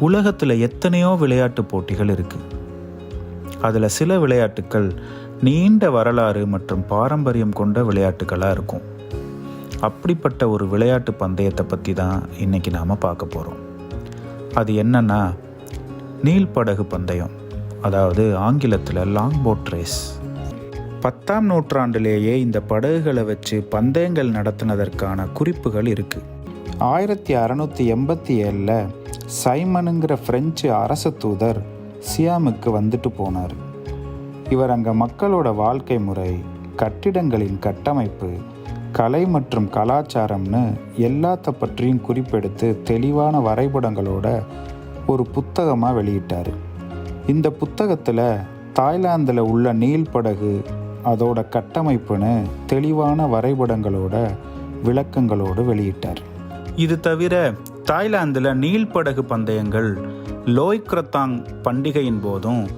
உலகத்தில் எத்தனையோ விளையாட்டு போட்டிகள் இருக்குது அதில் சில விளையாட்டுக்கள் நீண்ட வரலாறு மற்றும் பாரம்பரியம் கொண்ட விளையாட்டுகளாக இருக்கும். அப்படிப்பட்ட ஒரு விளையாட்டு பந்தயத்தை பற்றி தான் இன்றைக்கி நாம் பார்க்க போகிறோம் அது என்னன்னா நீள்படகு பந்தயம் அதாவது ஆங்கிலத்தில் லாங் போட் ரேஸ் பத்தாம் நூற்றாண்டிலேயே இந்த படகுகளை வச்சு பந்தயங்கள் நடத்தினதற்கான குறிப்புகள் இருக்குது ஆயிரத்தி அறநூற்றி எண்பத்தி ஏழில் சைமனுங்கிற பிரெஞ்சு அரச தூதர் சியாமுக்கு வந்துட்டு போனார். இவர் அங்கே மக்களோட வாழ்க்கை முறை கட்டிடங்களின் கட்டமைப்பு கலை மற்றும் கலாச்சாரம்னு எல்லாத்த பற்றியும் குறிப்பெடுத்து தெளிவான வரைபடங்களோட ஒரு புத்தகமாக வெளியிட்டார். இந்த புத்தகத்தில் தாய்லாந்தில் உள்ள நீல் படகு அதோட கட்டமைப்புன்னு தெளிவான வரைபடங்களோட விளக்கங்களோடு வெளியிட்டார். இது தவிர தாய்லாந்தில் நீள்படகு பந்தயங்கள் லோய்க்ரத்தாங் பண்டிகையின் போதும்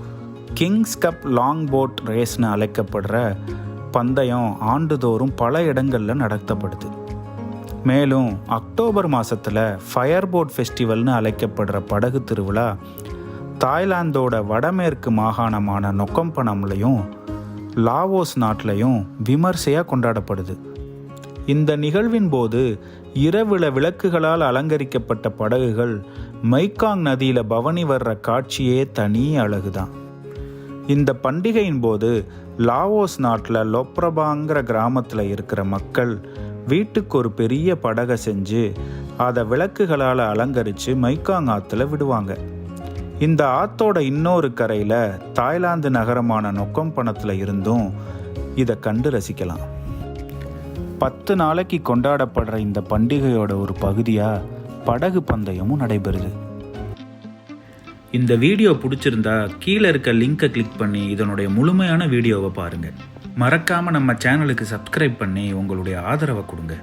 கிங்ஸ் கப் லாங் போட் ரேஸ்னு அழைக்கப்படுற பந்தயம் ஆண்டுதோறும் பல இடங்களில் நடத்தப்படுது. மேலும் அக்டோபர் மாதத்தில் ஃபயர் போட் ஃபெஸ்டிவல்னு அழைக்கப்படுற படகு திருவிழா தாய்லாந்தோட வடமேற்கு மாகாணமான நொக்கம்பனம்லையும் லாவோஸ் நாட்டிலையும் விமர்சையாக கொண்டாடப்படுது. இந்த நிகழ்வின் போது இரவில விளக்குகளால் அலங்கரிக்கப்பட்ட படகுகள் மைக்காங் நதியில் பவனி வர்ற காட்சியே தனி அழகுதான். இந்த பண்டிகையின் போது லாவோஸ் நாட்டில் லொப்ரபாங்கிற கிராமத்தில் இருக்கிற மக்கள் வீட்டுக்கு ஒரு பெரிய படகை செஞ்சு அதை விளக்குகளால் அலங்கரித்து மைக்காங் ஆற்றுல விடுவாங்க. இந்த ஆத்தோட இன்னொரு கரையில் தாய்லாந்து நகரமான நொக்கம்பணத்தில் இருந்தும் இதை கண்டு ரசிக்கலாம். பத்து நாளைக்கு கொண்டாடப்படுற இந்த பண்டிகையோட ஒரு பகுதியாக படகு பந்தயமும் நடைபெறுது. இந்த வீடியோ பிடிச்சிருந்தா கீழே இருக்க லிங்கை கிளிக் பண்ணி இதனுடைய முழுமையான வீடியோவை பாருங்கள் மறக்காமல் நம்ம சேனலுக்கு சப்ஸ்கிரைப் பண்ணி உங்களுடைய ஆதரவை கொடுங்க.